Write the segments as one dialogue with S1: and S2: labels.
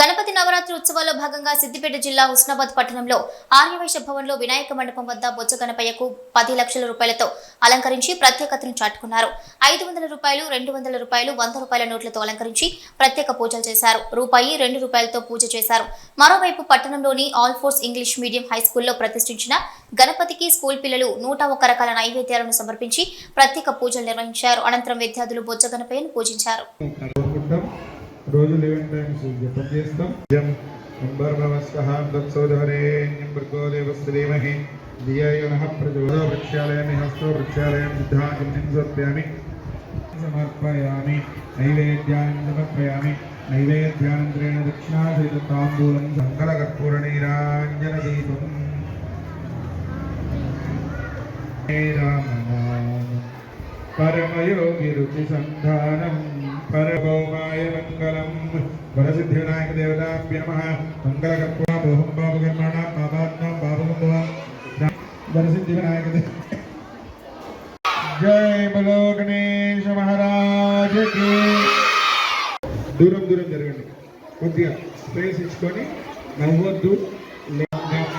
S1: గణపతి నవరాత్రి ఉత్సవాల్లో భాగంగా సిద్దిపేట జిల్లా హుస్నాబాద్ పట్టణంలో ఆర్యవైశ్య భవన్లో వినాయక మండపం వద్ద బొజ్జ గణపయ్యకు పది లక్షల రూపాయలతో అలంకరించి ప్రత్యేకతను చాటుకున్నారు. ఐదు వందల రూపాయలు రెండు వందల రూపాయలు వంద రూపాయల నోట్లతో అలంకరించి ప్రత్యేక పూజలు చేశారు. రూపాయి రెండు రూపాయలతో పూజ చేశారు. మరోవైపు పట్టణంలోని all force English medium high స్కూల్లో ప్రతిష్ఠించిన గణపతికి స్కూల్ పిల్లలు నూట ఒక్క రకాల నైవేద్యాలను సమర్పించి ప్రత్యేక పూజలు నిర్వహించారు. అనంతరం విద్యార్థులు బొజ్జ గణపయ్యను పూజించారు.
S2: రోజు లెవెన్ టైమ్స్ జపం చేస్తాం. జం అంబర్భవస్వహాం దత్సోదరేణ్యం భృగో దేవస్య ధీమహి ధియాయ ప్రచోదో వృక్షాలయామి హస్తో వృక్షాలయం సిద్ధాంతం సమర్పయామి సమర్పయామి. నైవేద్యాన్ని సమర్పయామి. నైవేద్యానంతరేణ దక్షిణాసహిత తాంబూలం దీపం హే రామనామ సంధానం పరభౌమాయ మంగళం. వరసిద్ధి వినాయక దేవతాభ్య నమ. మంగళకర్పూర బోహం బాబు కర్మణ పాపాత్మ బాబు వరసిద్ధి వినాయక దేవ జై బలో గణేష మహారాజ్ దూరం దూరం జరగండి. కొద్దిగా స్పేస్ ఇచ్చుకొని నవ్వద్దు.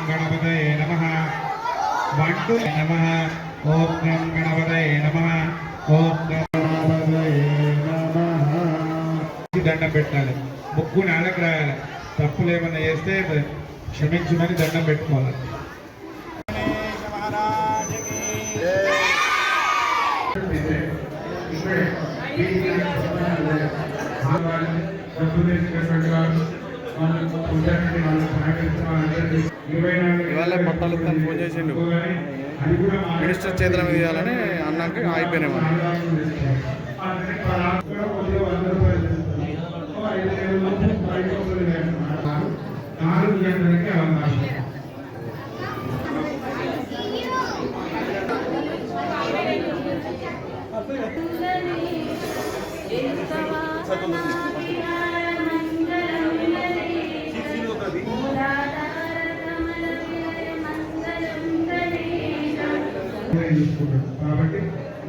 S2: గణపతయ నమ. వంటు నమ. ఓం గం గణపతయ నమ. ఓం దండం పెట్టాలి. ముక్కు నేలకు రాయాలి. తప్పులు ఏమైనా చేస్తే క్షమించమని దండం పెట్టుకోవాలి.
S3: ఇవాళ పట్టాలు తను ఫోన్ చేసిండు. మినిస్టర్ చేతుల మీద ఇవ్వాలని అన్నాక అయిపోయినాయి మనం.
S2: అవకాశం కాబట్టి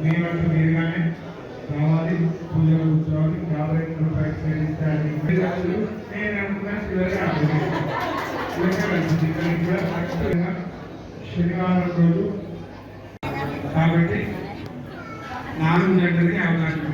S2: మీరంతా మీరుగానే రావాలి పూజలు కూర్చోవాలి యాభై రూపాయలు నేను అనుకున్నా చివరిగా శనివారం రోజు. కాబట్టి నాలుగు గంటలకి అవకాశం